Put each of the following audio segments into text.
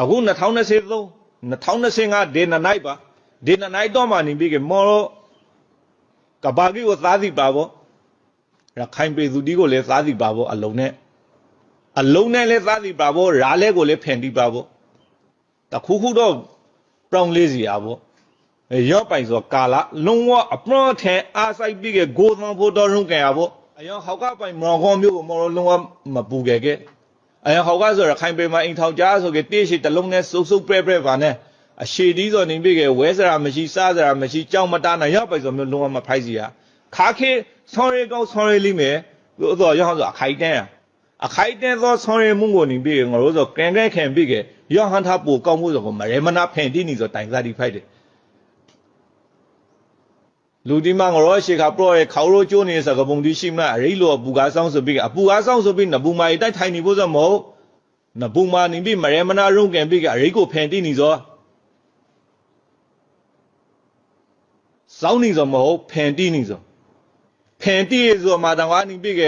အခု2023 2025ဒေနနိုင်ပါဒေနနိုင်တော့မှနေပြီးကမော်ရောကဘာကြီးကိုသားစီပါပေါ့ရခိုင်ပြည်သူတီးကိုလည်းသားစီပါပေါ့အလုံးနဲ့အလုံးနဲ့လည်းသားစီပါပေါ့ရားလဲကိုလည်းဖန်တီးပါပေါ့တခုခုတော့ပြောင်းလေးစီရပေါ့အဲရော့ပိုင်ဆိုကာလာလုံးဝအပရောထဲအားဆိုင်ပြီးကဂိုးသံဖို့တော့ရုံးကြရပေါ့အယောဟောက်ကပိုင်မော်ခေါမျိုးကိုမော်လုံးဝမပူခဲ့ခဲ့ အဲဟောက်ကဆိုရခိုင်ပေမှာအိမ်ထောင်ကြားဆိုကြတေးရှိတလုံးနဲ့စုပ်စုပ်ပြဲပြဲပါနဲ့အရှိတီးဆိုနေပြီကဝဲစရာမရှိစားစရာမရှိကြောက်မတားနိုင်ရောက်ပိုက်ဆိုမျိုးလုံးဝမဖိုက်စီရခါခေဆောင်းရီကောင်းဆောင်းရီလိမယ်သူတော့ရောက်ဆိုအခိုက်တန်းအခိုက်တန်းသောဆောင်းရီမှုကိုနေပြီငါတို့ဆိုကန်ကဲခံပြီကရောက်ဟန်ထားပိုကောင်းမှုဆိုကမရေမနာဖန်တီးနေဆိုတိုင်စားဒီဖိုက်တယ် လူဒီမှာငရောရှေခါပရောရဲ့ခေါရိုးကျိုးနေစကပုံဒီရှိမလားအရိလိုအပူကားဆောင်ဆိုပြီးအပူကားဆောင်ဆိုပြီးနဘူးမာတိုက်ထိုင်နေဖို့ဆိုမဟုတ်နဘူးမာနေပြီးမရေမနာရုံကန်ပြီးကအရိကိုဖန်တီးနေစောစောင်းနေစောမဟုတ်ဖန်တီးနေစောဖန်တီးဆိုမှာတန်ဝါနေပြီးက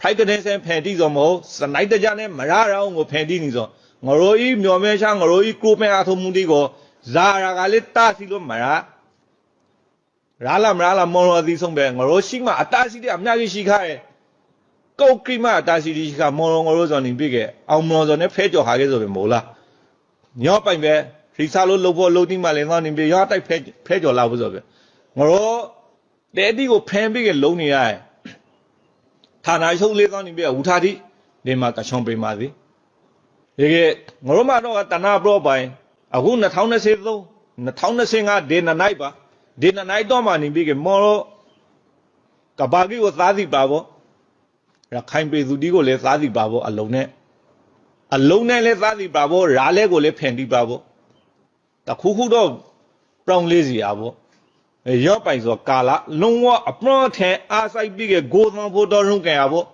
ဖိုက်ကတဲ့ဆန်ဖန်တီးစောမဟုတ်စနိုက်တကြနဲ့မရရောင်းကိုဖန်တီးနေစောငရိုးကြီးမျော်မဲချငရိုးကြီးကိုမဲအထုံမှုဒီကိုဇာရာကလေးတာစီလို့မရ ရာလာမရာလာမော်ရော်သီဆုံးပဲငရောရှိမှအတားစီတဲ့အများကြီးရှိခါရဲ့ကောက်ကိမအတားစီဒီရှိခါမော်ရောငရောဇော်နေပြီကအောင်မော်ဇော်နဲ့ဖဲကြော်ဟာခဲ့ဆိုပဲမို့လားညောပိုင်ပဲရိစားလို့လှုပ်ဖို့လှုပ်တိမှလည်းသောနေပြီရောတိုက်ဖဲဖဲကြော်လာဖို့ဆိုပဲငရောတဲတီကိုဖမ်းပြီးကလုံနေရရဲ့ဌာနချုပ်လေးသောနေပြီဝူထာတိဒီမှာတချောင်းပေးပါသည်ဒီကငရောမတော့ကတနာပရောပိုင်အခု2023 2025ဒေနနိုင်ပါ ဒီနနိုင်တော့မှနေပြီးကမော်ရောကဘာကြီးကိုသားစီပါပေါ့ရခိုင်ပြည်သူတီးကိုလည်းသားစီပါပေါ့အလုံးနဲ့အလုံးနဲ့လည်းသားစီပါပေါ့ရားလဲကိုလည်းဖန်တီးပါပေါ့တခုခုတော့ပြောင်းလေးစီရပေါ့အဲရော့ပိုင်ဆိုကာလာလုံးဝအပရောထဲအားဆိုင်ပြီးကဂိုးသံဖို့တော့ရုံးကြရပေါ့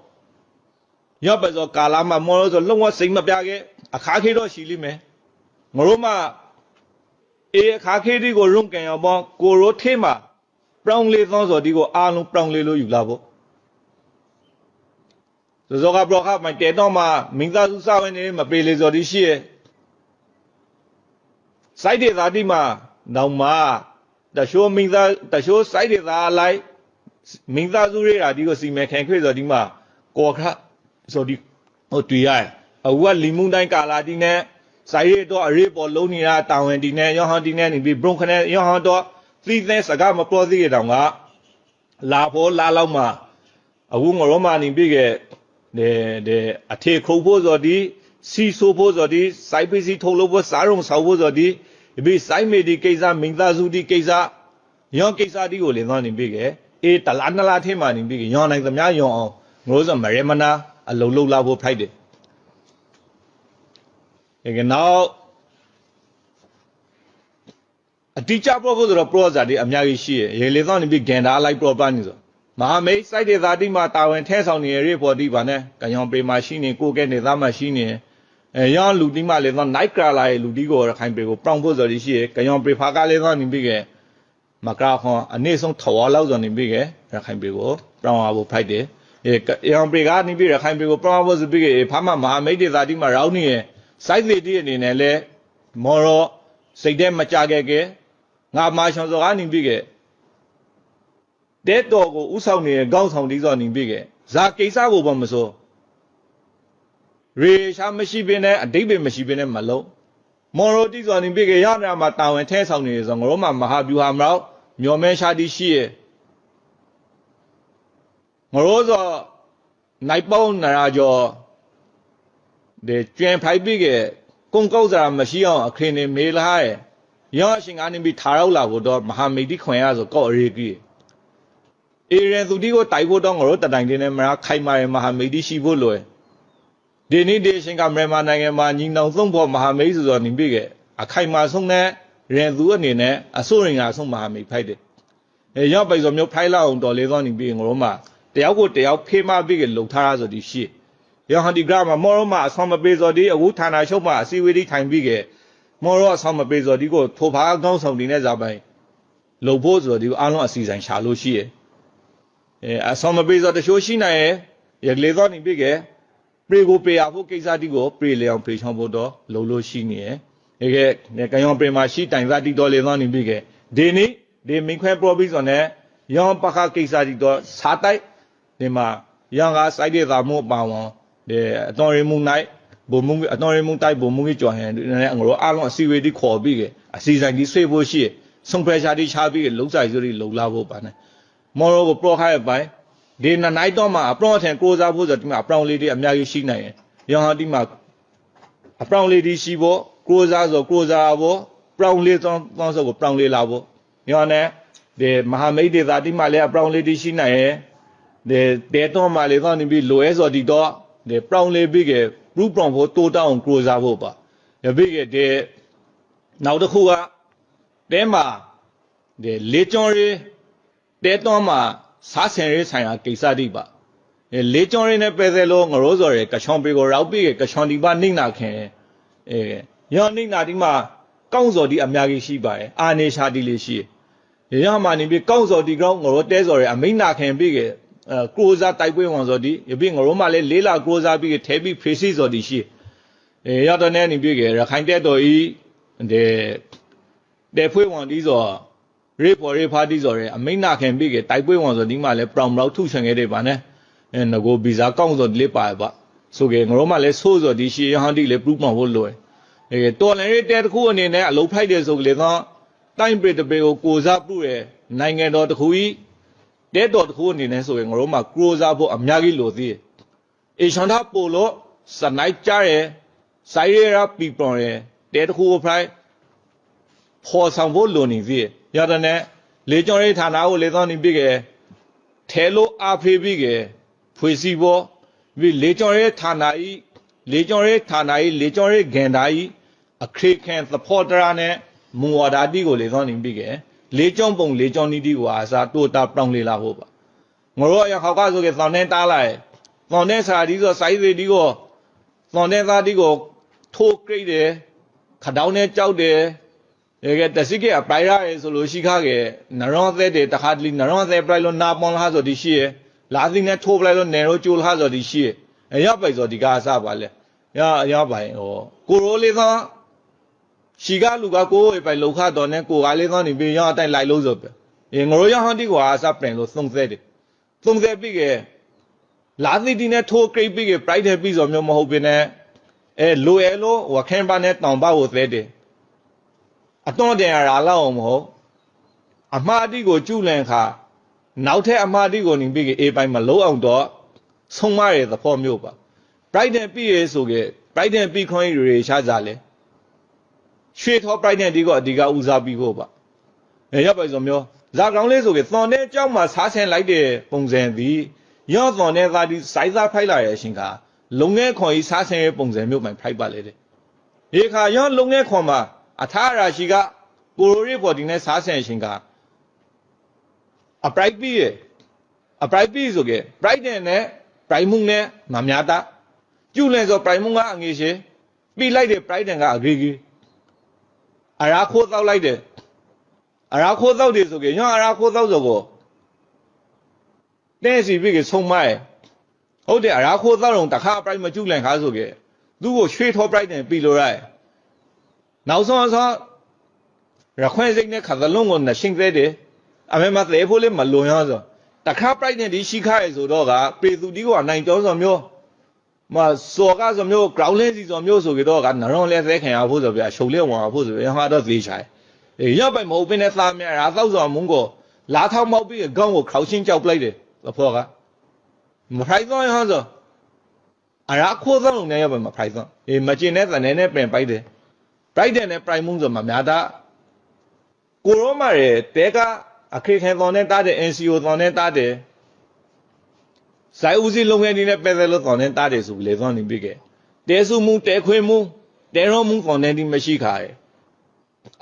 ရော့ပိုင်ဆိုကာလာမှာမော်ရောဆိုလုံးဝစိတ်မပြခဲ့အခါခေတော့ရှိလိမ့်မယ်ငရိုးမ အေခါခေဒီကိုရုံကန်ရောပေါ့ကိုရိုထေးမှာပရောင်လေးသောဆိုဒီကိုအားလုံးပရောင်လေးလို့ယူလာပေါ့ဇောကဘလော့ခမိုင်တဲတော့မှာမင်းသားစုစဝင်နေမပေလေစော်ဒီရှိရဲ့စိုက်တဲ့သားဒီမှာနောင်မှာတရှိုးမင်းသားတရှိုးစိုက်တဲ့သားလိုက်မင်းသားစုရေးတာဒီကိုစီမဲခံခွေစော်ဒီမှာကောခဆိုဒီဟိုတွေ့ရအဝတ်လီမုန်တိုင်းကာလာဒီနဲ့ ဆိုင်ရတော့အရေးပေါ်လုံးနေတာတာဝန်ဒီနဲ့ရောဟန်ဒီနဲ့နေပြီးဘရုံခနဲ့ရောဟန်တော့သီးသဲစကားမပေါ်သေးတဲ့တောင်ကလာဖို့လာလောက်မှအခုငရောမနေပြီးကတဲ့တဲ့အထေခုဖို့ဆိုဒီစီဆိုဖို့ဆိုဒီစိုက်ပစ္စည်းထုတ်လို့ဖို့စားရုံဆောက်ဖို့ဆိုဒီဒီစိုက်မေဒီကိစ္စမင်းသားစုဒီကိစ္စရောကိစ္စဒီကိုလည်းသွားနေပြီးကအေးတလားနလားထင်းမှနေပြီးကရောနိုင်သမျှရောအောင်ငရောစမရေမနာအလုံးလုံးလာဖို့ဖိုက်တယ် ဒီကနောက်အတိကျပရောဖို့ဆိုတော့ပရောဇာတိအများကြီးရှိရရေလေသောနေပြီးဂန်ဒါလိုက်ပရောပါနေဆိုမဟာမိတ်စိုက်တဲ့ဇာတိမှာတာဝန်ထဲဆောင်နေရရေပေါ်တိပါနဲ့ကံရောင်ပေမှာရှိနေကိုကဲနေသားမှာရှိနေအဲရောလူတိမှာလေသောနိုင်ကရာလာရဲ့လူတိကိုရခိုင်ပေကိုပရောင်ဖို့ဆိုရရှိရကံရောင်ပေဖာကလေသောနေပြီးကမကရာခွန်အနည်းဆုံးထော်လောက်ဆိုနေပြီးကရခိုင်ပေကိုပရောင်အောင်ဖို့ဖိုက်တယ်အဲရောင်ပေကနေပြီးရခိုင်ပေကိုပရောင်ဖို့ဆိုပြီးကဖာမမဟာမိတ်တဲ့ဇာတိမှာရောင်းနေရဲ့ စိုက်သေးတဲ့အနေနဲ့လဲမော်ရောစိတ်ထဲမကြခဲ့ခဲ့ငါမာရှောင်စောကနေပြီခဲ့တဲတော်ကိုဥဆောင်နေတဲ့ကောင်းဆောင်ဒီစောနေပြီခဲ့ဇာကိစ္စကိုဘာမစိုးရေရှာမရှိပင်နဲ့အတိတ်ပင်မရှိပင်နဲ့မလုံးမော်ရောတိစောနေပြီခဲ့ရနာမှာတာဝန်ထဲဆောင်နေဆိုငရောမှာမဟာဗျူဟာမတော့မျော်မဲရှာတိရှိရဲ့ငရောစောနိုင်ပေါင်းနာရာကျော် ဒီကျွင်ဖိုက်ပြီးကကုန်းကောက်စားမရှိအောင်အခရင်နေမေးလာရဲ့ရောအရှင်ကနေပြီးထားရောက်လာဖို့တော့မဟာမိတိခွန်ရဆိုကော့အရေးကြီးအေရန်သူတိကိုတိုက်ဖို့တော့ငါတို့တတိုင်တင်းနဲ့မရခိုင်မာရဲ့မဟာမိတိရှိဖို့လွယ်ဒီနေ့ဒီရှင်ကမြန်မာနိုင်ငံမှာညီနောင်သုံးဖို့မဟာမိတ်ဆိုတော့နေပြီကအခိုင်မာဆုံးနဲ့ရန်သူအနေနဲ့အစိုးရင်ကဆုံးမဟာမိတ်ဖိုက်တယ်အဲရောက်ပိုက်ဆိုမျိုးဖိုက်လောက်အောင်တော်လေးသောနေပြီငါတို့မှတယောက်ကိုတယောက်ဖေးမပြီးကလုံထားရဆိုဒီရှိ ရဟန်ဒီဂရမှာမော်ရောမှာအဆောင်မပေးစော်ဒီအခုဌာနချုပ်မှာအစည်းအဝေးဒီထိုင်ပြီးခဲ့မော်ရောအဆောင်မပေးစော်ဒီကိုထိုဖာကောင်းဆောင်ဒီနဲ့ဇာပိုင်လုံဖို့ဆိုတော့ဒီအားလုံးအစီအစဉ်ရှာလို့ရှိရဲ့အဲအဆောင်မပေးစော်တချို့ရှိနိုင်ရဲ့ရကလေးသောနေပြီးခဲ့ပရေကိုပေရဖို့ကိစ္စတိကိုပရေလေအောင်ပေချောင်းဖို့တော့လုံလို့ရှိနေရဲ့ဒီကဲကယောင်ပရေမှာရှိတိုင်သာတိတော်လေသောနေပြီကဲဒီနေ့ဒီမင်းခွဲ province နဲ့ယောင်ပခကိစ္စတိတော့စားတိုက်ဒီမှာယောင်ကစိုက်တဲ့သာမို့ပါဝန်ဒီ အတော်ရမှုနိုင်ဘုံမှုအတော်ရမှုတိုက်ဘုံမှုကြီးကြော်ဟန်နဲ့ငရောအားလုံးအစီဝေးတိခေါ်ပြီးကအစီဆိုင်ကြီးဆွေးဖို့ရှိဆုံပရက်ရှာတိချပြီးလုံဆိုင်စုတွေလုံလာဖို့ပါနဲ့မော်ရိုကိုပရောခိုင်းပိုင်းဒီနနိုင်တော့မှအပရောထန်ကိုစားဖို့ဆိုဒီမှာအပရောင်လေးတွေအများကြီးရှိနိုင်ရဲ့ယောင်ဟာဒီမှာအပရောင်လေးတွေရှိဖို့ကိုစားဆိုကိုစားဖို့ပရောင်လေးသောသောဆိုကိုပရောင်လေးလာဖို့ယောင်နဲ့ဒီမဟာမိတ်တွေသာဒီမှာလည်းအပရောင်လေးတွေရှိနိုင်ရဲ့ဒီတဲတော့မှလေတော့နေပြီးလိုအဲဆိုဒီတော့ ဒီပရောင်လေးပြီးကပရူပရောင်ဖို့တိုးတောင်းကိုစားဖို့ပါရပြီးကဒီနောက်တစ်ခုကတဲမှာဒီလေကျော်ရီတဲတော့မှစားဆင်ရေးဆိုင်ရာကိစ္စတိပါအဲလေးကျော်ရင်းနဲ့ပဲသေးလို့ငရိုးစော်ရယ်ကချွန်ပေကိုရောက်ပြီးကချွန်ဒီပါနှိမ့်နာခင်အဲရောနှိမ့်နာဒီမှာကောင်းစော်ဒီအများကြီးရှိပါတယ်အာနေရှာဒီလေးရှိရရမှာနေပြီးကောင်းစော်ဒီကောင်းငရိုးတဲစော်ရယ်အမိန်နာခင်ပြီးကအဲ ကရိုဇာတိုက်ပွဲဝန်စော်ဒီရပြီးငရိုးမှလည်းလေးလာကရိုဇာပြီးကထဲပြီးဖေးစီစော်ဒီရှိအဲရတော့နေနေပြီးကရခိုင်တဲ့တော်ဤတဲ့တဲ့ဖွေးဝန်ဒီစော်ရေပေါ်ရေဖားတီဆိုရဲအမိန်နာခင်ပြီးကတိုက်ပွဲဝန်ဆိုဒီမှာလဲပရောင်ပလောက်ထုချင်ခဲ့တယ်ပါနဲ့အဲငကိုဗီဇာကောင်းဆိုဒီလေးပါပါဆိုကေငရောမှလဲဆိုးဆိုဒီရှီယဟန်တီလဲပရူပမဖို့လွယ်အဲတော်လည်းတဲတစ်ခုအနေနဲ့အလုံးဖိုက်တယ်ဆိုကလေးတော့တိုင်းပြည်တပေကိုကိုစားပြုရနိုင်ငံတော်တစ်ခုကြီး တဲတော်တစ်ခုအနေနဲ့ဆိုရင်ငရောမှကရိုစားဖို့အများကြီးလိုသေးအေရှန်တာပိုလို့စနိုက်ကြရဲဆိုင်ရရာပီပရွန်ရဲတဲတစ်ခုကိုဖိုက်ဖော်ဆောင်ဖို့လိုနေသေးရတဲ့နဲ့လေကြောင်းရေးဌာနကိုလေသောနေပြီကဲထဲလို့အားဖေးပြီကဲဖွေစီဘောပြီးလေကြောင်းရေးဌာနဤလေကြောင်းရေးဌာနဤလေကြောင်းရေးဂန်တာဤအခရိခံသဖောတရာနဲ့မူဝါဒတိကိုလေသောနေပြီကဲ လေကြောင်းပုံလေကြောင်းနီးတီကိုအာစာတိုတာပြောင်းလေလာဖို့ပါငရောရခေါကဆိုကသောင်းနေတားလိုက်သောင်းနေစာဒီဆိုစိုင်းစီဒီကိုသောင်းနေသားဒီကိုထိုးကြိတ်တယ်ခတောင်းနဲ့ကြောက်တယ်ရေကတစိကအပိုင်ရဲဆိုလို့ရှိခါကနရောသက်တဲ့တခါတလီနရောသက်ပလိုက်လို့နာပွန်လာဆိုဒီရှိရလာသိနဲ့ထိုးပလိုက်လို့နေရောကျိုးလာဆိုဒီရှိရအရပိုင်ဆိုဒီကအစပါလေရရပိုင်ဟောကိုရိုလေးသော ရှိကလူကကိုယ်ပိုင်လောက်ခတော်နဲ့ကိုကလေးသောနေပြီးရအတိုင်းလိုက်လို့ဆိုပဲအေငရိုရဟန်တီကအစပြင်လို့သုံးသက်တယ်သုံးသက်ပြီးကလာသိတီနဲ့ထိုးကိတ်ပြီးကပရိုက်တဲ့ပြီးဆိုမျိုးမဟုတ်ပင်နဲ့အဲလိုရဲလို့ဝခင်းပါနဲ့တောင်ပါကိုသက်တယ်အတွန်းတင်ရတာလောက်အောင်မဟုတ်အမှားအတိကိုကျุလန်ခါနောက်ထပ်အမှားအတိကိုနေပြီးအေးပိုင်းမလုံးအောင်တော့ဆုံးမရတဲ့သဘောမျိုးပါ brighten ပြီးရဲဆိုကေ brighten ပြီးခွင့်ရေရှားကြလဲ ရွှေထော brighten ဒီကိုအဓိကဦးစားပြီးဖို့ပါအဲရပ်ပဲဆိုမျိုးဇာကောင်လေးဆိုကေသွန်တဲ့ကြောက်မှာစားဆင်လိုက်တဲ့ပုံစံသည်ရော့သွန်တဲ့သားဒီစိုက်စားဖိုက်လာရဲ့အရှင်ကလုံငယ်ခွန်ကြီးစားဆင်ရဲ့ပုံစံမျိုးမှဖိုက်ပါလေတဲ့ဒီခါရော့လုံငယ်ခွန်မှာအထာရာရှိကကိုရိုရီဘော်ဒီနဲ့စားဆင်ရှင်ကအပရိုက်ပြီးရအပရိုက်ပြီးဆိုကေပရိုက်တဲ့နဲ့ပရိုက်မှုနဲ့မများတာကျူလဲဆိုပရိုက်မှုကအငေရှိပြီးလိုက်တယ်ပရိုက်တဲ့ကအဂေဂေ အရာခိုးတောက်လိုက်တယ်အရာခိုးတောက်တယ်ဆိုကေညအရာခိုးတောက်ဆိုကိုတဲ့စီပြီးကေဆုံးမရဲ့ဟုတ်တယ်အရာခိုးတောက်တော့တခါပရိုက်မကျူလဲခါဆိုကေသူ့ကိုရွှေထောပရိုက်တယ်ပြီးလို့ရတယ်နောက်ဆုံးဆိုရခွင့်စိတ်နဲ့ခါသလုံးကိုနှရှင်းသေးတယ်အမေမသေးဖို့လည်းမလွန်ရောဆိုတခါပြိုက်နေဒီရှိခရဲဆိုတော့ကပေသူတီးကအနိုင်ကျောင်းဆိုမျိုး မစော်ကဆိုမျိုး ground လေးစီဆိုမျိုးဆိုကြတော့ကနရုံးလဲသဲခင်ရဖို့ဆိုပြရှုံလေးဝင်ရဖို့ဆိုရဟာတော့သေးချိုင်အေးရပိုင်မဟုတ်ပင်းနဲ့သားမြရာသောက်ဆိုမုန်းကိုလာထောက်မောက်ပြီးခေါင်းကိုခေါချင်းကြောက်ပလိုက်တယ်သဖောကမဖိုက်တော့ဟောဆိုအရာခိုးသောလုံးနဲ့ရပါမဖိုက်တော့အေးမကျင်တဲ့သနေနဲ့ပြင်ပိုက်တယ် brighten နဲ့ prime moon ဆိုမှများတာကိုရောမရဲ့တဲကအခရိခဲသွန်နဲ့တားတဲ့ NCO သွန်နဲ့တားတဲ့ ဇိုင်ဦးစီလုံငယ်နေနဲ့ပဲတယ်လို့သွန်နဲ့တားတယ်ဆိုပြီးလေသွန်နေပြီကဲတဲစုမှုတဲခွေမှုတဲရောမှုသွန်နဲ့ဒီမရှိခါရဲ့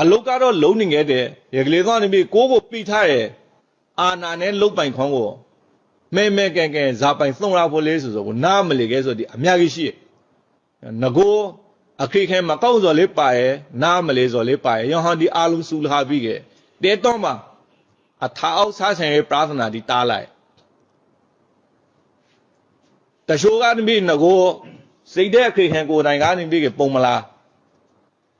အလုတ်ကတော့လုံးနေခဲ့တဲ့ရကလေးသွန်နေပြီကိုကိုပိထားရဲ့အာနာနဲ့လုတ်ပိုင်ခေါင်းကိုမဲမဲကဲကဲဇာပိုင်သုံးရဖို့လေးဆိုဆိုကိုနားမလေခဲ့ဆိုဒီအများကြီးရှိငကိုအခရိခဲမကောက်စော်လေးပါရဲ့နားမလေးစော်လေးပါရဲ့ယောဟန်ဒီအာလုံးစုလာပြီးကဲတဲတော့မှာအထာအောက်စားဆင်ရဲ့ပရာသနာဒီတားလိုက် တချို့ကနေပြီးငကိုစိတ်တဲ့အခရိခံကိုယ်တိုင်ကနေပြီးပုံမလား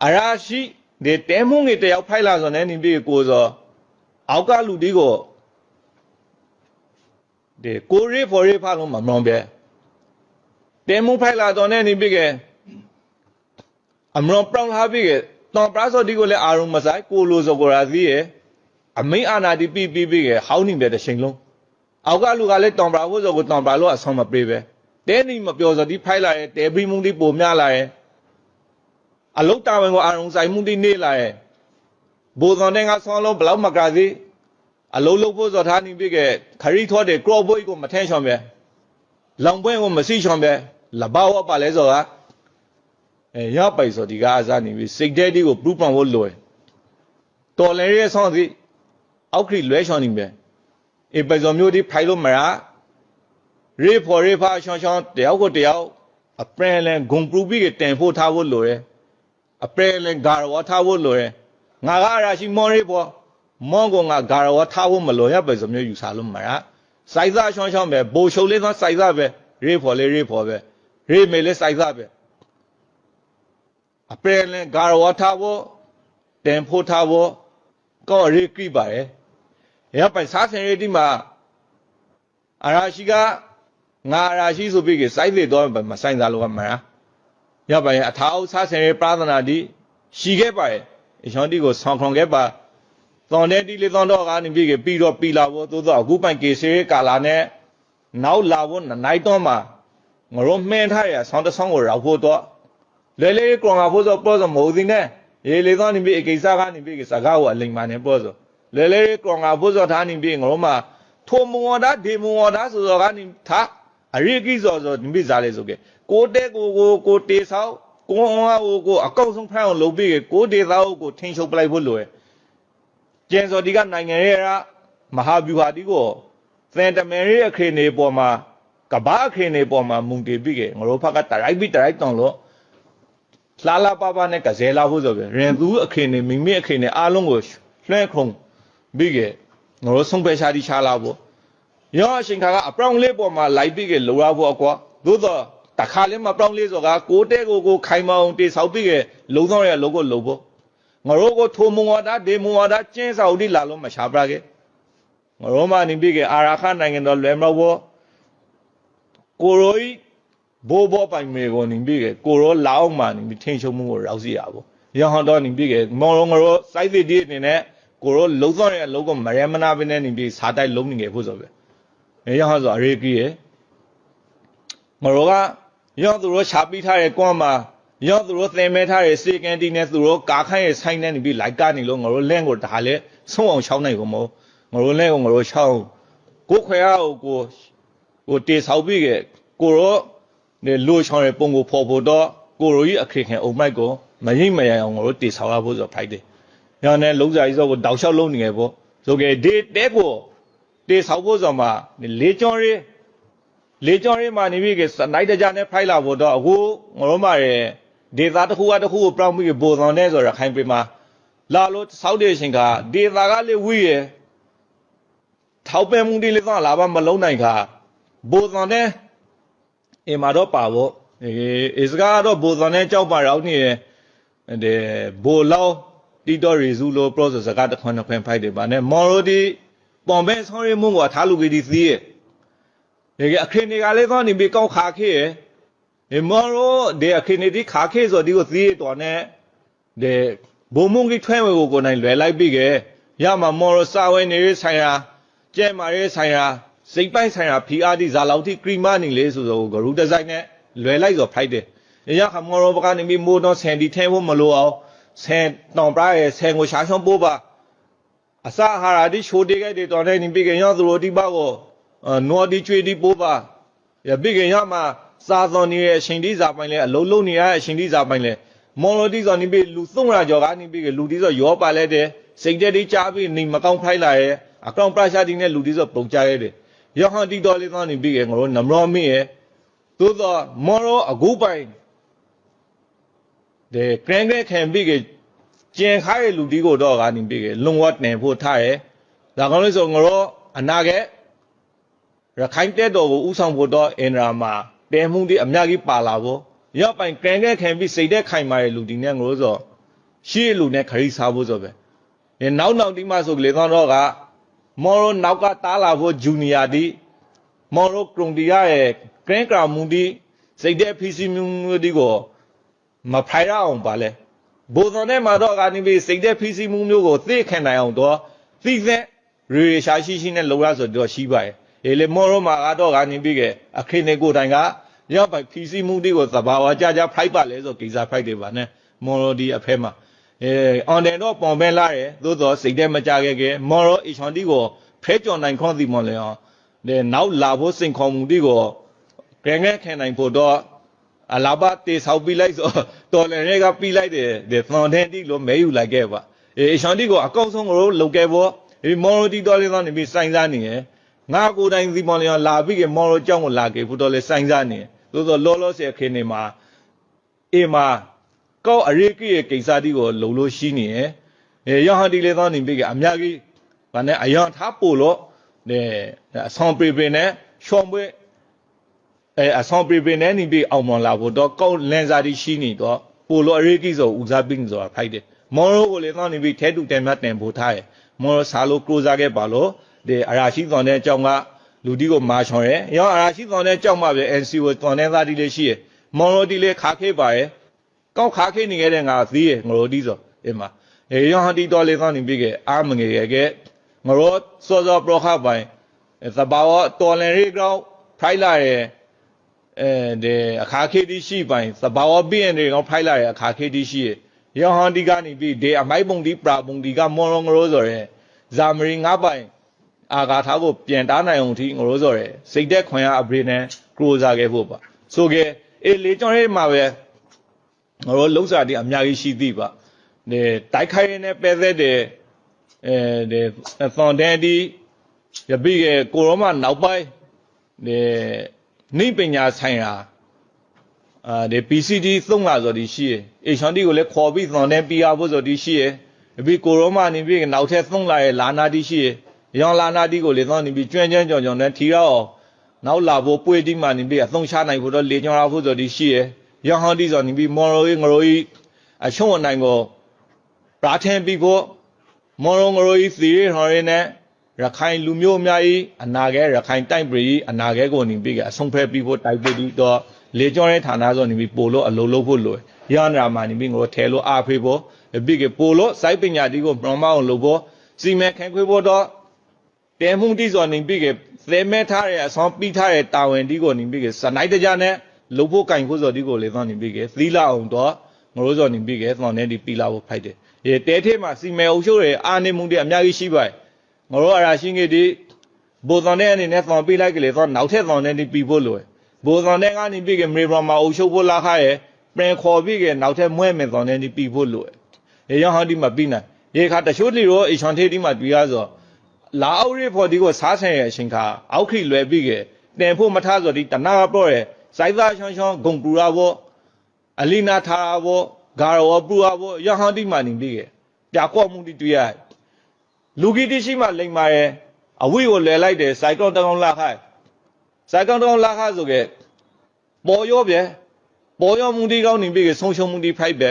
အရာရှိဒီတဲမုံငေတယောက်ဖိုက်လာဆိုနေနေပြီးကိုစောအောက်ကလူဒီကိုဒီကိုရီဖော်ရီဖာလုံးမမောင်ပဲတဲမုံဖိုက်လာတော့နေနေပြီးကအမရောပရောင်လာပြီးကတောင်ပရာစောဒီကိုလည်းအာရုံမဆိုင်ကိုလိုစောကိုရာသီးရဲ့အမိန်အာနာတိပြီးပြီးပြီးကဟောင်းနေတယ်တစ်ချိန်လုံးအောက်ကလူကလည်းတောင်ပရာဖို့စောကိုတောင်ပရာလို့အဆောင်မပြေပဲ တဲနေမပြောစောဒီဖိုက်လာရဲ့တဲဘီမုံဒီပုံများလာရဲ့အလုတ်တာဝန်ကိုအာရုံဆိုင်မှုဒီနေလာရဲ့ဘိုးတော်တဲ့ကဆောင်းလုံးဘလောက်မကစီအလုံးလုံးဖို့စောထားနေပြီကခရီးထောတဲ့ကရော့ဘွိုးကိုမထမ်းချောင်ပဲလောင်ပွဲကိုမစီချောင်ပဲလဘာဝပါလဲစောကအဲရပိုက်စောဒီကအစားနေပြီစိတ်တဲ့ဒီကိုပရူပန်ဖို့လွယ်တော်လည်းရဲ့ဆောင်းစီအောက်ခရီလွဲချောင်နေပဲအေပိုက်စောမျိုးဒီဖိုင်လို့မရ ရေဖော်ရေဖာချောင်းချောင်းတယောက်ကိုတယောက်အပရန်လန်ဂုံပရူပြီးကတန်ဖို့ထားဖို့လွယ်အပရန်လန်ဂါရဝထားဖို့လွယ်ငါကအရာရှိမော်ရီပေါ်မောင်ကငါဂါရဝထားဖို့မလွယ်ရပဲဆိုမျိုးယူဆလို့မရစိုက်သားချောင်းချောင်းပဲဘိုလ်ချုပ်လေးသောစိုက်သားပဲရေဖော်လေးရေဖော်ပဲရေမေလေးစိုက်သားပဲအပရန်လန်ဂါရဝထားဖို့တန်ဖို့ထားဖို့ကောရေကိပါတယ်ရပိုင်စားစင်ရဒီမှာအရာရှိက ငါအရာရှိဆိုပြီးကစိုက်သေးတော့မဆိုင်သားလို့ကမလားရပါရဲ့အထာအုပ်စားစင်ရပရာသနာတိရှိခဲ့ပါရဲ့အရှောင်းတိကိုဆောင်းခွန်ခဲ့ပါသောတဲ့တိလေးသောတော့ကနေပြီးကပြီးတော့ပြီးလာဖို့သို့တော့အခုပိုင်ကေစေကာလာနဲ့နောက်လာဖို့နိုင်တော့မှာငရောမှန်းထားရဆောင်းတဆောင်းကိုရောက်ဖို့တော့လဲလဲကောင်ကဖို့ဆိုပေါ်ဆိုမဟုတ်သေးနဲ့ရေလေသောနေပြီးအကိစ္စကနေပြီးကစကားကိုအလိမ်မာနေပေါ်ဆိုလဲလဲကောင်ကဖို့ဆိုထားနေပြီးငရောမှာထိုမဝဒဒေမဝဒဆိုတော့ကနေထား အရိကိစောဆိုဒီမိစားလေဆိုကကိုတဲကိုကိုကိုတေဆောက်ကိုအောင်ကိုကိုအကောက်ဆုံးဖမ်းအောင်လုပ်ပြီးကိုဒေသားကိုထင်းချုပ်ပလိုက်ဖို့လိုရယ်ကျန်စော်ဒီကနိုင်ငံရဲ့မဟာဗျူဟာဒီကိုသင်တမယ်ရဲ့အခင်းနေပေါ်မှာကဘာအခင်းနေပေါ်မှာမုန်တီပြီးကငါတို့ဖက်ကတရိုက်ပြီးတရိုက်တောင်းလို့လာလာပါပါနဲ့ကစဲလာဖို့ဆိုပဲရင်သူအခင်းနေမိမိအခင်းနေအားလုံးကိုလွှဲခုံပြီးကငါတို့ဆုံးပဲရှားဒီရှားလာဖို့ ရောအရှင်ခါကအပြောင်းလေးပေါ်မှာလိုက်ပြီးကလိုရဖို့အကွာသို့တော့တခါလေးမပြောင်းလေးဆိုကကိုတဲကိုကိုခိုင်မောင်တေဆောက်ပြီးကလုံတော့ရလုံကိုလုံဖို့ငါတို့ကိုထိုမဝတာဒေမဝတာကျင်းစာဥဒီလာလို့မရှာပြခဲ့ငါတို့မှနေပြီးကအာရာခနိုင်ငံတော်လွယ်မဘောကိုရိုဤဘိုးဘောပိုင်မေကိုနေပြီးကကိုရောလာအောင်မှနေပြီးထင်းချုံမှုကိုရောက်စီရဖို့ရဟန်းတော်နေပြီးကမောင်တော်ငါတို့စိုက်သစ်ဒီအနေနဲ့ကိုရောလုံတော့ရလုံကိုမရမနာပင်းနဲ့နေပြီးစားတိုက်လုံးနေခဲ့ဖို့ဆိုပဲ အဲရဟန်းဆိုအရေးကြီးရဲ့ငါတို့ကရောသူတို့ရှာပြီးထားတဲ့ကွမ်းမှာရောသူတို့သင်မဲထားတဲ့စေကန်တီနဲ့သူတို့ကာခိုင်းရဲ့ဆိုင်နဲ့နေပြီးလိုက်ကနေလို့ငါတို့လန့်ကိုဒါလည်းဆုံးအောင်ချောင်းနိုင်ကုန်မို့ငါတို့လန့်ကိုငါတို့ချောင်းကိုခွေရကိုကိုကိုတေဆောက်ပြီးကကိုရောနေလိုချောင်းရဲ့ပုံကိုဖော်ဖို့တော့ကိုရိုကြီးအခခင်အုံမိုက်ကိုမရိပ်မရအောင်ငါတို့တေဆောက်ရဖို့ဆိုဖိုက်တယ်။ရောနဲ့လုံးစာကြီးစောကိုတောက်လျှောက်လုံးနေခဲ့ပေါ့ဆိုကြဒီတဲကို တေဆောက်ဖို့ဆိုမှလေးကျော်ရေးလေကြောင်းရေးမှာနေပြီကစနိုက်တကြနဲ့ဖိုက်လာဖို့တော့အခုငရောမရဲ့ဒေတာတစ်ခုကတစ်ခုကိုပြောင်းပြီးပို့ဆောင်နေဆိုရခိုင်ပြည်မှာလာလို့စောက်တဲ့အချိန်ကဒေတာကလေဝိရထောက်ပံ့မှုတွေလည်းတော့လာပါမလုံးနိုင်ခါဘိုးဆောင်တဲ့အိမ်မှာတော့ပါဖို့အေစကားတော့ဘိုးဆောင်တဲ့ကြောက်ပါရောက်နေတယ်တဲ့ဘိုလောက်တီတော်ရီစုလို့ process ကတခွန်းခွန်းဖိုက်တယ်ဗာနဲ့မော်ရိုဒီ ပွန်ဘဲဆောင်ရမှုကထားလူကြီးဒီသီးရဲ့ဒီကအခင်းတွေကလည်းကောင်းနေပြီကောက်ခါခေရဒီမော်ရိုဒီအခင်းတွေဒီခါခေဆိုဒီကိုသီးတော်နဲ့ဒီဘုံမုံကြီးထွဲဝဲကိုကိုနိုင်လွယ်လိုက်ပြီကရမှာမော်ရိုစာဝဲနေရေးဆိုင်ရာကျဲမာရေးဆိုင်ရာစိတ်ပိုင်းဆိုင်ရာ PR ဒီဇာလောက်တိကရီမာနေလေဆိုတော့ဂရုဒီဇိုင်းနဲ့လွယ်လိုက်ဆိုဖိုက်တယ်ရခမော်ရိုပကနေပြီမိုးတော့ဆန်ဒီထဲဖို့မလိုအောင်ဆန်တောင်ပရရဲ့ဆန်ကိုရှာရှောင်းပိုးပါ အစာဟာရာဒီရှိုတေခဲ့တဲ့တော်နဲ့နေပြီကရောသူတို့ဒီပါကိုနော်ဒီကျွေးဒီပိုးပါရပိကရမှာစာသွန်နေရဲ့အရှင်ဒီစာပိုင်းလဲအလုံးလုံးနေရတဲ့အရှင်ဒီစာပိုင်းလဲမော်လိုဒီဆိုနေပြီလူ300ကျော်ကနေပြီလူဒီဆိုရောပါလဲတဲ့စိတ်တက်ဒီကြားပြီးနေမကောင်းဖိုက်လာရဲ့အကောင့်ပရရှာဒီနဲ့လူဒီဆိုပုံကြရဲတယ်ရဟန်တီတော်လေးသွားနေပြီကငါတို့နမရောမင်းရဲ့သို့တော့မော်ရောအခုပိုင်တဲ့ ကရန်ကရခံပြီကကျင်ခိုင်းလူဒီကိုတော့ကနေပြီကလုံဝတ်နေဖို့ထားရဲ့ဒါကောင်းလို့ဆိုငါတို့အနာကရခိုင်တဲ့တော်ကိုဥဆောင်ဖို့တော့အင်ဒရာမှာတဲမှုဒီအများကြီးပါလာဖို့ရောက်ပိုင်ကံကဲခံပြီးစိတ်တဲ့ခိုင်မာတဲ့လူဒီနဲ့ငိုဆိုရှေ့လူနဲ့ခရီးစားဖို့ဆိုပဲအဲနောက်နောက်ဒီမှဆိုလေသောတော့ကမော်ရိုနောက်ကတားလာဖို့ဂျူနီယာဒီမော်ရိုကရုံဒီယာရဲ့ကရန်ကရာမူဒီစိတ်တဲ့ဖီစီမြူဒီကိုမဖိုင်ရအောင်ပါလဲ ဘိုးတော်နဲ့မှာတော့ကနေပြီးစိတ်တဲ့ဖီစီမှုမျိုးကိုသိခံနိုင်အောင်တော့သိသက်ရေရေရှာရှိရှိနဲ့လုံရဆိုတော့ရှိပါရဲ့အေလေမော်ရိုမှာကတော့ကနေပြီးကအခင်းနေကိုယ်တိုင်ကရောက်ပိုင်ဖီစီမှုဒီကိုသဘာဝကြကြဖိုက်ပါလဲဆိုကိစ္စဖိုက်တယ်ပါနဲ့မော်ရိုဒီအဖဲမှာအဲအွန်ဒန်တော့ပုံပဲလာတယ်သို့တော့စိတ်တဲ့မကြခဲ့ခဲ့မော်ရိုအီချွန်ဒီကိုဖဲကြော်နိုင်ခွန်ဒီမော်လေအောင်တဲ့နောက်လာဖို့စိန်ခေါ်မှုဒီကိုကဲငဲခံနိုင်ဖို့တော့ အလာဘတေဆောက်ပြီးလိုက်ဆိုတော်လည်းတွေကပြီးလိုက်တယ်ဒီသွန်တဲ့တိလို့မဲယူလိုက်ခဲ့ပါအေအီချွန်ဒီကိုအကောက်ဆုံးကိုလုံခဲ့ဖို့ဒီမော်ရိုဒီတော်လေးတော့နေပြီးစိုင်းစားနေရယ်ငါကိုယ်တိုင်ဒီမော်လေအောင်လာပြီးကမော်ရိုကြောင်းကိုလာခဲ့ဖို့တော်လည်းစိုင်းစားနေရယ်သို့တော့လောလောဆယ်ခင်းနေမှာအေမာကောက်အရေးကြီးရဲ့ကိစ္စဒီကိုလုံလို့ရှိနေရယ်အဲရဟန်ဒီလေတော့နေပြီးကအများကြီးဗာနဲ့အယံထားပို့လို့တဲ့အဆောင်ပြေပြေနဲ့ရှောင်းပွဲ အဲအဆောင်ပြေပြေနဲ့နေပြီးအောင်မလာဖို့တော့ကောက်လန်စာဒီရှိနေတော့ပို့လို့အရေးကြီးဆိုဦးစားပေးနေဆိုတာဖိုက်တယ်မော်ရိုကိုလေတော့နေပြီးထဲတူတယ်မြတ်တင်ဖို့ထားရယ်မော်ရိုဆာလိုကရိုဇာခဲ့ပါလို့ဒီအရာရှိတော်တဲ့အကြောင်းကလူဒီကိုမာချော်ရယ်ရောအရာရှိတော်တဲ့အကြောင်းမှပဲ NC ကိုတော်တဲ့သားဒီလေးရှိရယ်မော်ရိုဒီလေးခါခေးပါရယ်ကောက်ခါခေးနေခဲ့တဲ့ငါသီးရယ်ငရိုဒီဆိုအင်းမအေရောဟန်ဒီတော်လေးတော့နေပြီးကအာမငယ်ရဲ့ကဲငရောစောစောပရခပိုင်သဘာဝတော်လင်ရိကောက်ဖိုက်လာရဲ့ အဲဒီအခါခေးဒီရှိပိုင်သဘာဝပြင်းတွေကောက်ဖိုက်လာရဲ့အခါခေးဒီရှိရယ်ရောဟန်ဒီကနေပြီးဒီအမိုက်ပုံဒီပရာပုံဒီကမော်ရောငရိုဆိုရယ်ဇာမရီငါပိုင်အာဂါထားကိုပြန်တားနိုင်အောင်ထိငရိုးစော်ရယ်စိတ်သက်ခွန်ရအပရိနဲ့ကရိုဇာခဲ့ဖို့ပါဆိုကြအေးလေကျွန်တော်ရဲ့မှာပဲငရိုးလုံးစာတိအများကြီးရှိသည်ပါဒီတိုက်ခိုင်းရတဲ့ပဲသက်တဲ့အဲဒီသွန်တဲ့ဒီရပိကကိုရောမနောက်ပိုင်းဒီ နိပညာဆိုင်ရာအာဒီ PCD သုံးလာဆိုဒီရှိရအေရှန်ဒီကိုလည်းခေါ်ပြီးသွန်တဲ့ PR ဖို့ဆိုဒီရှိရပြီးကိုရောမနေပြီးနောက်ထပ်သုံးလာရဲ့လာနာဒီရှိရရောင်လာနာတိကိုလေသောနေပြီးကျွမ်းကျွမ်းကြောင်ကြောင်နဲ့ထီရောနောက်လာဖို့ပွေတိမှနေပြီးအသုံးချနိုင်ဖို့တော့လေကြောင်လာဖို့ဆိုဒီရှိရရောင်ဟောတိဆိုနေပြီးမော်ရိုငရိုကြီးအချုံအနိုင်ကိုပရာထန်ပြီးဖို့မော်ရိုငရိုကြီးစီရဟော်ရင်းနဲ့ ရခိုင်လူမျိုးအများကြီးအနာဂဲရခိုင်တိုက်ပြည်အနာဂဲကိုနေပြီးကအဆုံးဖဲပြီးဖို့တိုက်ပြီးတော့လေကြောတဲ့ဌာနဆိုနေပြီးပို့လို့အလုံးလုံးဖို့လိုရဟန္တာမှာနေပြီးငိုထဲလို့အားဖေးဖို့ပြီးကပို့လို့စိုက်ပညာတိကိုပရမအောင်လို့ဖို့စီမဲခံခွေးဖို့တော့တဲမှုတိစောနေပြီကသဲမဲထားတဲ့အဆောင်ပြီးထားတဲ့တာဝန်ဒီကိုနေပြီကစနိုက်တကြနဲ့လုံဖို့ကင်ဖို့စောဒီကိုလေသောနေပြီကသီလာအောင်တော့ငရိုးစောနေပြီကသောနေဒီပီလာဖို့ဖိုက်တယ်ရေတဲထဲမှာစီမဲအုပ်ချုပ်ရဲ့အာနေမှုတွေအများကြီးရှိပါ ငရိုးအရာရှိငယ်ဒီဘိုသောနေအနေနဲ့သောပြီးလိုက်ကလေးသောနောက်ထပ်သောနေဒီပြီးဖို့လိုဘိုသောနေကနေပြီကမေဘရမှာအုပ်ချုပ်ဖို့လာခါရဲ့ပြန်ခေါ်ပြီးကနောက်ထပ်မွဲမယ်သောနေဒီပြီးဖို့လိုရေရောဟောဒီမှာပြီးနိုင်ရေခါတချို့လီရောအချွန်သေးဒီမှာတွေ့ရဆိုလာအောက်ရိဖို့ဒီကိုစားဆင်ရဲ့အချိန်ခါအောက်ခိလွယ်ပြီးကတင်ဖို့မထားဆိုဒီတနာပေါ့ရဲ့စိုက်သားချောင်းချောင်းဂုံပူရာဘောအလီနာထားဘောဂါရောပူရာဘောရဟန်တိမာနေပြီးကပြကော့မှုတိတွေ့ရ လူကြီးတိရှိမှလိမ်မာရဲ့အဝိကိုလဲလိုက်တယ်စိုက်တော့တောင်းလာခိုင်စိုက်တော့တောင်းလာခါဆိုကပေါ်ရောပြဲပေါ်ရောမှုတိကောင်းနေပြီးကဆုံးရှုံးမှုတိဖိုက်ပဲ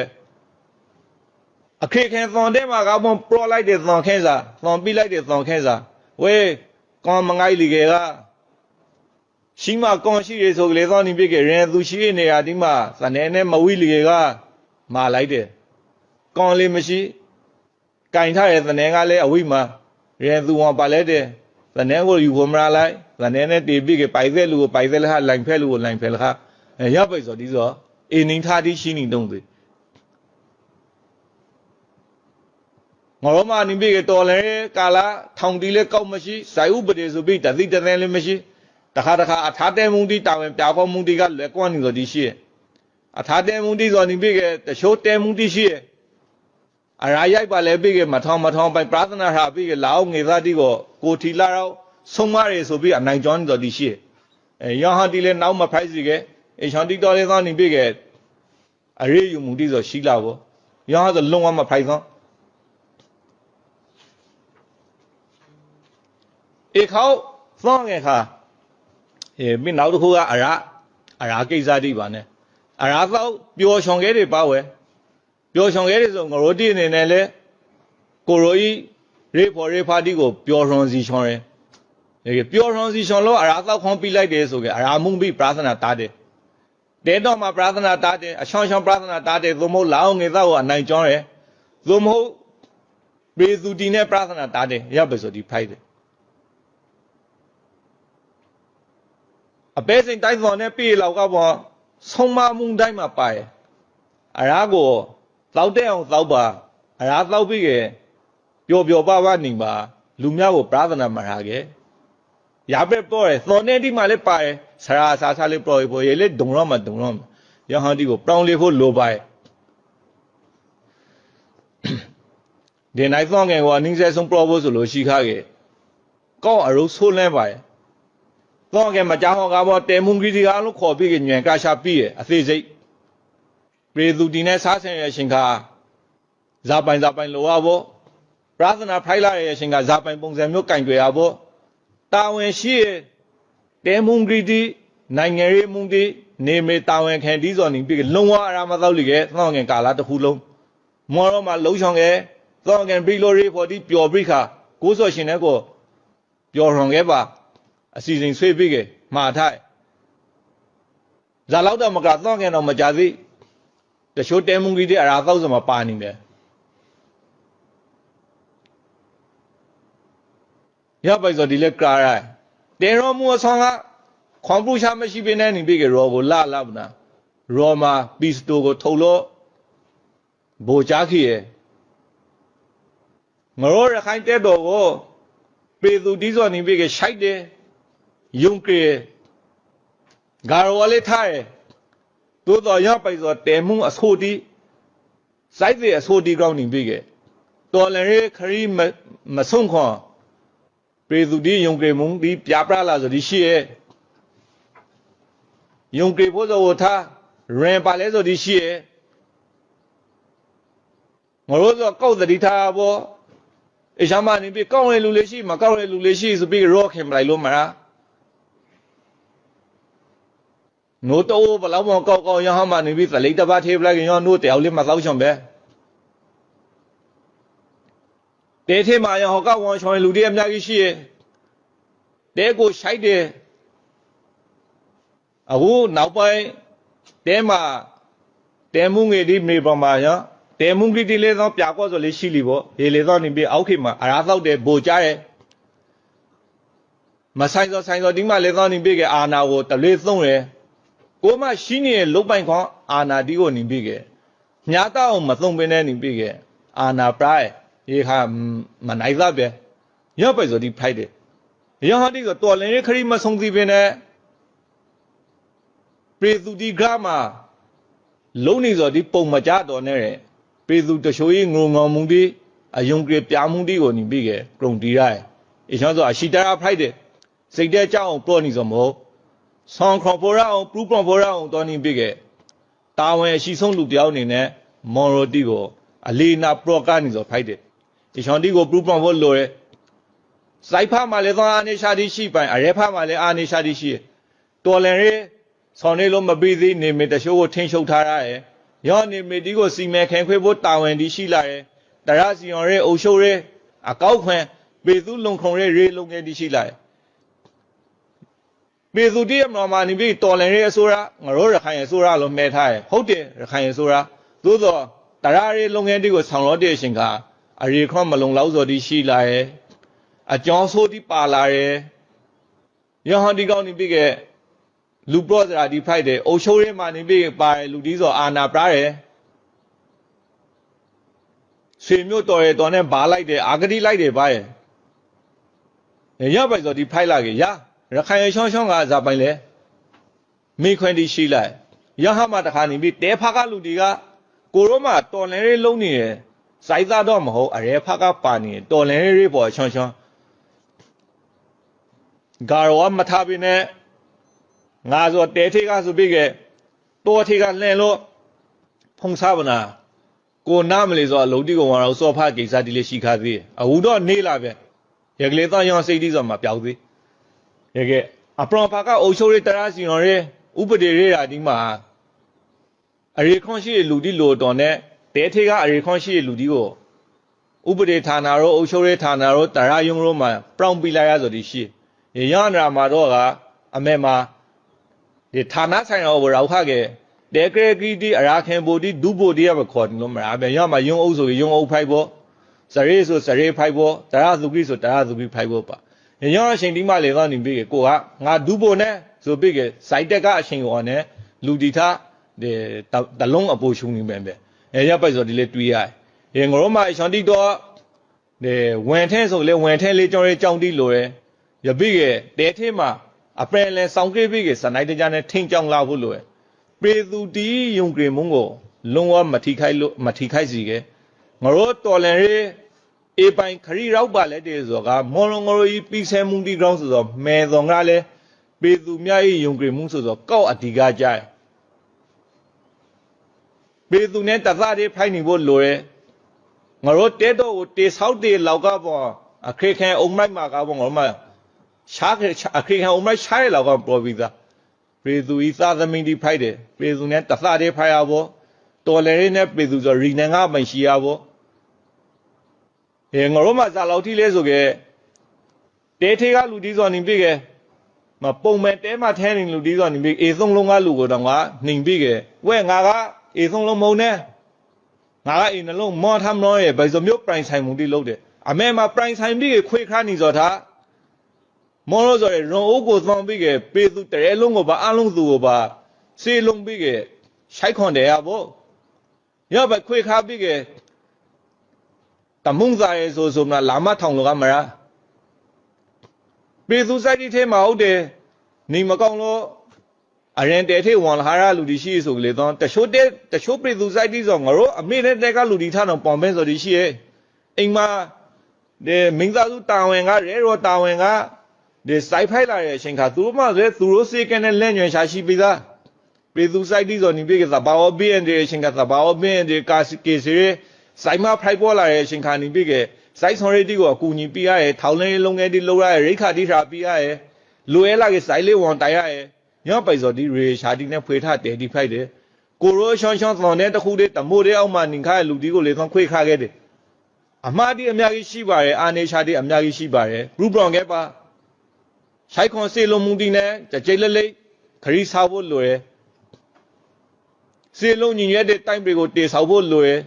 အခက်ခဲသွန်တဲ့မှာကဘုံပရောလိုက်တဲ့သွန်ခဲစားသွန်ပြီးလိုက်တဲ့သွန်ခဲစားဝေးကောင်းမငိုင်းလီကေကရှိမကွန်ရှိရဆိုကလေးသောနေပြစ်ကရင်သူရှိနေရဒီမှာသနေနဲ့မဝိလီကေကမာလိုက်တယ်ကောင်းလေးမရှိ ကင်ထားတဲ့သနေကလည်းအဝိမှာရင်သူဝပါလဲတဲ့သနေကိုယူဖို့မလားလိုက်သနေနဲ့တေပြစ်ကပိုက်သက်လူကိုပိုက်သက်လက်ဟာလိုင်ဖဲလူကိုလိုင်ဖဲလက်ဟာရပိတ်ဆိုဒီဆိုအင်းင်းထားတိရှိနေတုံးသေးငရောမနိမိကတော်လဲကာလာထောင်တီလဲကောက်မရှိဇိုင်ဥပဒေဆိုပြီးတသိတသင်းလည်းမရှိတခါတခါအထာတဲမှုတိတာဝန်ပြဖောမှုတိကလွယ်ကွန်းနေဆိုဒီရှိအထာတဲမှုတိဆိုနိမိကတချို့တဲမှုတိရှိ အရာရိုက်ပါလဲပြီးကမထောင်မထောင်ပိုင်ပရသနာဟာပြီးကလာအောင်ငေသာတိကိုကိုထီလာတော့ဆုံးမရဆိုပြီးအနိုင်ကျွမ်းတော်ဒီရှိအဲယောဟန်တီလဲနောက်မဖိုက်စီကအေရှန်တီတော်လဲသောနေပြီးကအရေးယူမှုတိဆိုရှိလာဘောယောဟန်ဆိုလုံးဝမဖိုက်သောေခေါသောငယ်ခါဟေမိနောက်တစ်ခုကအရာအရာကိစ္စတိပါနဲ့အရာတော့ပျော်ရွှင်ခဲ့တယ်ပါဝဲ ပျော်ချွန်ခဲ့တွေဆိုငရိုတိအနေနဲ့လဲကိုရိုဤရေဖော်ရေဖာတိကိုပျော်ချွန်စီချွန်ရဲဒီပျော်ချွန်စီချွန်လို့အရာတော့ခွန်ပြီးလိုက်တယ်ဆိုကြအရာမှုပြီးပရာသနာတားတယ်တဲတော့မှာပရာသနာတားတယ်အချောင်းချောင်းပရာသနာတားတယ်သို့မဟုတ်လောင်းငေတော့အနိုင်ကျောင်းရဲသို့မဟုတ်ပေသူတီနဲ့ပရာသနာတားတယ်ရပ်ပဲဆိုဒီဖိုက်တယ်အပဲစိန်တိုင်းတော်နဲ့ပြေလောက်ကပေါ်ဆုံးမမှုတိုင်းမှာပါရဲ့အရာကို သောက်တဲ့အောင်သောက်ပါအရာသောက်ပြီးကပျော်ပျော်ပါပါနေပါလူများကိုပရာသနာမှာထားခဲ့ရပဲပေါ်ရသောနေဒီမှာလည်းပါရဲ့ဆရာဆာဆာလေးပေါ်ပေါ်ရေလေဒုံရောမှာဒုံရောမှာရဟန်းဒီကိုပြောင်းလေးဖို့လိုပါရဲ့ဒီနိုင်သောငယ်ကအနည်းဆုံးပရောဖို့ဆိုလို့ရှိခါခဲ့ကောင်းအရုပ်ဆိုးလဲပါရဲ့တော့ကဲမကြောင်ကဘောတဲမုန်ကြီးဒီကလို့ခေါ်ပြီးညွန်ကရှာပြီးရအသေးစိတ် ပြေသူဒီနဲ့စားဆင်ရရှင်ခါဇာပိုင်ဇာပိုင်လောရဘောပရာသနာဖိုင်လာရရှင်ခါဇာပိုင်ပုံစံမျိုးကင်ကြွယ်ရဘောတာဝန်ရှိရတဲမုန်ကြီးဒီနိုင်ငံရေးမုန်ဒီနေမေတာဝန်ခံဒီစော်နေပြီးလုံဝအရာမတော့လိကဲတော့ငင်ကာလာတစ်ခုလုံးမော်ရောမှာလုံဆောင်ခဲ့တော့ငင်ဘီလိုရီဖော်ဒီပျော်ပြီးခါကိုးစော်ရှင်တဲ့ကိုပျော်ရွန်ခဲ့ပါအစီအစဉ်ဆွေးပြီးကမှာထိုက်ဇာလောက်တော့မကတော့ငယ်တော့မကြသေး တချို့တဲမုန်ကြီးတဲ့အရာသောက်စမှာပါနေတယ်ရပိုက်ဆိုဒီလက်ကာရိုင်တဲရောမူအဆောင်ကခွန်ပူရှာမရှိပြနေနေပြီကရောကိုလာလာမနာရောမာပီစတိုကိုထုံလို့ဘိုချာခီရဲ့ငရောရခိုင်တဲတော်ကိုပေသူတီးစော်နေပြီကရှိုက်တယ်ယုံကေဂါရဝလေးထားတယ် သို့တော်ရပိုက်ဆိုတဲမှုအဆိုတီစိုက်တဲ့အဆိုတီကောင်းနေပြီကတော်လည်းရခရီးမဆုံးခွန်ပေသူဒီယုံကေမုံဒီပြပလာဆိုဒီရှိရဲ့ယုံကေဖို့ဆိုထားရင်ပါလဲဆိုဒီရှိရဲ့ငါတို့ဆိုကောက်တတိထားဘောအရှမ်းမနေပြီကောက်ရလူလေးရှိမကောက်ရလူလေးရှိဆိုပြီးရောခင်မလိုက်လို့မလား နိုးတော့ဘလောက်မကောက်ကောက်ရဟမနေပြီသလိတပါထေပလိုက်ရောနိုးတယောက်လေးမသောက်ချွန်ပဲတဲထေမာရဟောကဝန်ချွန်လူတွေအများကြီးရှိရဲ့တဲကိုရှိုက်တယ်အခုနောက်ပိုင်းတဲမှာတဲမှုငယ်ဒီမေပမာရတဲမှုကြီးဒီလေတော့ပြကောဆိုလေးရှိလီပေါ့ဒီလေတော့နေပြီအောက်ခေမှာအရာသောက်တယ်ဘိုကြရဲ့မဆိုင်စောဆိုင်စောဒီမှာလေတော့နေပြီကအာနာကိုတလေးသုံးရယ် ကိုမရှိနေတဲ့လုတ်ပိုင်ခွန်အာနာတီကိုနေပြီကညာတော့မသုံးပင်းနဲ့နေပြီကအာနာပရိုင်ရေခါမနိုင်သပဲရပဲဆိုဒီဖိုက်တယ်ရဟတိဆိုတော်လင်းရခရီးမဆုံးသီးပင်နဲ့ပေသူဒီဂရမှာလုံးနေဆိုဒီပုံမကြတော်နဲ့ပေသူတချိုးကြီးငုံငောင်မှုဒီအယုံကြပြမှုဒီကိုနေပြီကကရုံတီရိုင်အရှောဆိုအရှိတရာဖိုက်တယ်စိတ်တဲ့ကြောက်အောင်ပေါ်နေဆိုမဟုတ် ဆောင်ခေါ်ပေါ်ရအောင်ပူးပေါ်ပေါ်ရအောင်တော်နေပြီကတာဝန်အရှိဆုံးလူတယောက်အနေနဲ့မော်ရိုတီကိုအလီနာပရောကနေဆိုဖိုက်တယ်ဒီချွန်တီကိုပူးပေါ်ဖို့လိုရဲစိုက်ဖမှလည်းသွားအာနေရှာတိရှိပိုင်အရဲဖမှလည်းအာနေရှာတိရှိတော်လန်ရဲဆောင်နေလို့မပြီးသေးနေမေတချိုးကိုထင်းချုပ်ထားရတယ်ရောနေမေတီကိုစီမဲခင်ခွေဖို့တာဝန်ဒီရှိလာရဲတရစီယောရဲအုပ်ချုပ်ရဲအကောက်ခွင်ပေသူလုံခုံရဲရေလုံငယ်ဒီရှိလာရဲ ပေသူတည်းမတော်မာနေပြီတော်လန်ရဲအစိုးရငါတို့ရခိုင်အစိုးရလို့မဲထားရဟုတ်တယ်ရခိုင်အစိုးရသို့သောတရာရီလုပ်ငန်းတွေကိုဆောင်လို့တဲ့အချိန်ကအရေခွန်မလုံလောက်စော်ဒီရှိလာရဲ့အကျောင်းဆိုးဒီပါလာရဲ့ရဟန်ဒီကောင်းနေပြီကလူပရော့စရာဒီဖိုက်တယ်အုပ်ချုပ်ရဲမှာနေပြီပါလူဒီဆိုအာနာပရာရဲ့ဆွေမျိုးတော်ရဲတော်နဲ့ဘာလိုက်တယ်အာဂတိလိုက်တယ်ပါရဲ့ရပိုက်ဆိုဒီဖိုက်လာကြီးရ ရခိုင်ရှောင်းရှောင်းကဇာပိုင်လေမိခွန်းတီရှိလိုက်ရဟမတခါနေပြီးတဲဖကလူတွေကကိုရောမှာတော်လန်ရေးလုံးနေတယ်စိုက်သားတော့မဟုတ်အရဲဖကပါနေတယ်တော်လန်ရေးပေါ်ချွန်ချွန်ဂါရောမထားပြီးနဲ့ငါဆိုတဲထေကဆိုပြီးကတော်ထေကလှန်လို့ဖုံစားဗနာကိုနာမလေးဆိုအလုံးတိကောင်ကတော့စောဖကိစ္စဒီလေးရှိခါသေးအဝူတော့နေလာပဲရကလေးတော့ရောစိတ်တီးဆိုမှပျောက်သေး ရေကဲအပရောဖာကအုပ်ချုပ်ရေးတရစီရောရဲဥပဒေရေးရာဒီမှာအရေခွန်ရှိတဲ့လူဒီလိုတော်နဲ့တဲထေကအရေခွန်ရှိတဲ့လူဒီကိုဥပဒေဌာနရောအုပ်ချုပ်ရေးဌာနရောတရားရုံးရောမှာပြောင်းပြလိုက်ရဆိုဒီရှိရေရနာမှာတော့ကအမေမှာဒီဌာနဆိုင်ရာကိုရောက်ခခဲ့တဲကရကီတီအရာခင်ဘူတီဒုဘူတီရမခေါ်တယ်လို့မလားအမေရမှာယုံအုပ်ဆိုယုံအုပ်ဖိုက်ဖို့စရေဆိုစရေဖိုက်ဖို့တရားသူကိဆိုတရားသူကိဖိုက်ဖို့ပါ ရေရအချိန်ဒီမှလေတော့နေပြီကိုကငါဒုဘူနဲ့ဆိုပြီးကစိုက်တက်ကအချိန်ကိုနဲ့လူတီထားဒီတလုံးအပူရှုံနေပဲပဲအဲရပိုက်ဆိုဒီလေတွေးရရေငရောမအချွန်တီတော့ဒီဝင်ထဲဆိုလေဝင်ထဲလေးကြောင်းရဲကြောင်းတီလိုရဲရပိကတဲထဲမှာအပယ်လဲစောင်းကိပိကစနိုက်တကြနဲ့ထိန်ကြောင်လာဖို့လိုရဲပေသူတီယုံကြည်မုံကိုလုံးဝမထိခိုက်လို့မထိခိုက်စီကငရောတော်လန်ရဲ အေပိုင်ခရီရောက်ပါလဲတဲ့ဆိုကမော်လုံးငရောကြီးပြီးဆဲမှုတီကောင်းဆိုတော့မဲတော်ကလည်းပေသူမြတ်ယုံကြည်မှုဆိုတော့ကောက်အတီကကြရဲ့ပေသူနဲ့တသတွေဖိုက်နေဖို့လိုရဲငါတို့တဲတော့ကိုတေဆောက်တေလောက်ကပေါ်အခရိခံအုံမိုက်မှာကပေါ်ငါတို့မရှားအခရိခံအုံမိုက်ရှားရလောက်ကပေါ်ပြီးသားပေသူဤသာသမင်းဒီဖိုက်တယ်ပေသူနဲ့တသတွေဖိုက်ရဖို့တော်လည်းနဲ့ပေသူဆိုရီနန်ကမရှိရဖို့ အဲငါတို့မှဇာလောက်ထိလဲဆိုကေတဲထေကလူဒီဆိုနေပြီကေမပုံမဲ့တဲမှာထဲနေလူဒီဆိုနေပြီအေသုံးလုံးကလူကိုတော့ငါနှိမ်ပြီကေဝဲငါကအေသုံးလုံးမုံနဲ့ငါကအေနှလုံးမောထမ်းလို့ရဲ့ဘယ်ဆိုမျိုးပရိုင်ဆိုင်မှုတိလုပ်တယ်အမေမှာပရိုင်ဆိုင်ပြီခွေခါနေစောထားမောလို့ဆိုရယ်ရွန်အိုးကိုသောင်းပြီကေပေသူတရဲလုံးကိုပါအလုံးသူကိုပါစေလုံးပြီကေရှိုက်ခွန်တယ်ရဖို့ရပါခွေခါပြီကေ တမုံစားရဲဆိုဆိုမလာမထောင်လောကမလားပေသူစိုက်တိထဲမှာဟုတ်တယ်နေမကောင်းလို့အရင်တဲထေဝန်လာရလူဒီရှိဆိုလေတော့တချို့တဲ့တချို့ပြည်သူစိုက်တိဆိုငါတို့အမေနဲ့တက်ကလူဒီထားတော့ပေါင်ပဲဆိုဒီရှိရဲ့အိမ်မှာဒီမင်းသားစုတာဝန်ကရဲရောတာဝန်ကဒီစိုက်ဖိုက်လာတဲ့အချိန်ခါသူတို့မှလည်းသူတို့စေကနေလက်ညွန်ရှာရှိပြီးသားပြည်သူစိုက်တိဆိုနေပြီကသဘာဝဘင်းတဲ့အချိန်ကသဘာဝဘင်းတဲ့ကာကေစီ စိုက်မဖိုက်ပေါ်လာတဲ့အချိန်ခါနေပြီကစိုက်ဆောင်ရတီကိုအကူညီပေးရရဲ့ထောင်လေးလုံးငယ်တီလုံးရရဲ့ရိခါတိထားပေးရရဲ့လူရဲလာကစိုက်လေးဝန်တိုင်ရရဲ့ညောပိုက်စော်ဒီရေရှာတီနဲ့ဖွေထတဲဒီဖိုက်တယ်ကိုရိုရှောင်းရှောင်းသောနဲ့တခုတည်းတမိုးတဲ့အောက်မှာနင်ခါရဲ့လူဒီကိုလေသွန်ခွေခါခဲ့တယ်အမှားဒီအများကြီးရှိပါတယ်အာနေရှာတီအများကြီးရှိပါတယ်ရူဘရွန်ကဲပါရှိုက်ခွန်စေလုံးမူတီနဲ့ကြကြိတ်လက်လိခရီးစားဖို့လိုရယ်စေလုံးညီရက်တဲ့တိုင်းတွေကိုတေဆောက်ဖို့လိုရယ်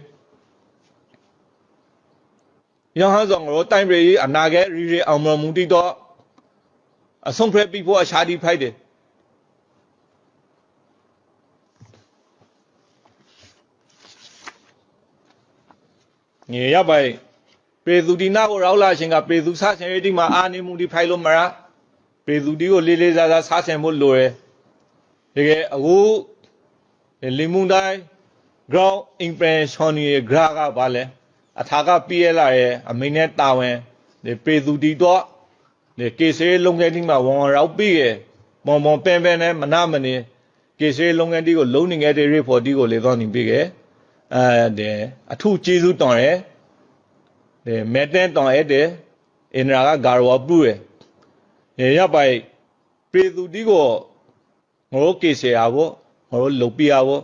ရဟန်းဆောင်ရောတိုင်းပြည်အနာဂတ်ရီရီအောင်မမူတီတော့အဆုံးဖရက်ပြီးဖို့အရှာတီဖိုက်တယ်ငေရပိုင်ပေသူဒီနာကိုရောက်လာရှင်ကပေသူဆဆင်ရတိမှာအာနေမှုဒီဖိုင်လို့မလားပေသူဒီကိုလေးလေးစားစားဆဆင်ဖို့လိုရယ်တကယ်အခုလီမွန်တိုင်း ground impression ရဲ့ gra ကဘာလဲ အထာကပြည့်ရလာရဲ့အမိနဲ့တာဝန်ဒီပေသူဒီတော့ဒီကေဆေးလုံငယ်ဒီမှာဝန်ရောက်ပြီးရဲ့မွန်မွန်ပင်ပင်နဲ့မနာမနေကေဆေးလုံငယ်ဒီကိုလုံးနေငယ်တဲ့ report ဒီကိုလေတော့နေပြီးရဲ့အဲအထုကျေးဇူးတောင်းရဲဒီမဲတဲ့တောင်းရဲတဲ့အင်ရာကဂါရောပူရဲရေရပိုင်ပေသူတီကိုငိုကေဆေရဘောငိုလုံပြရဘော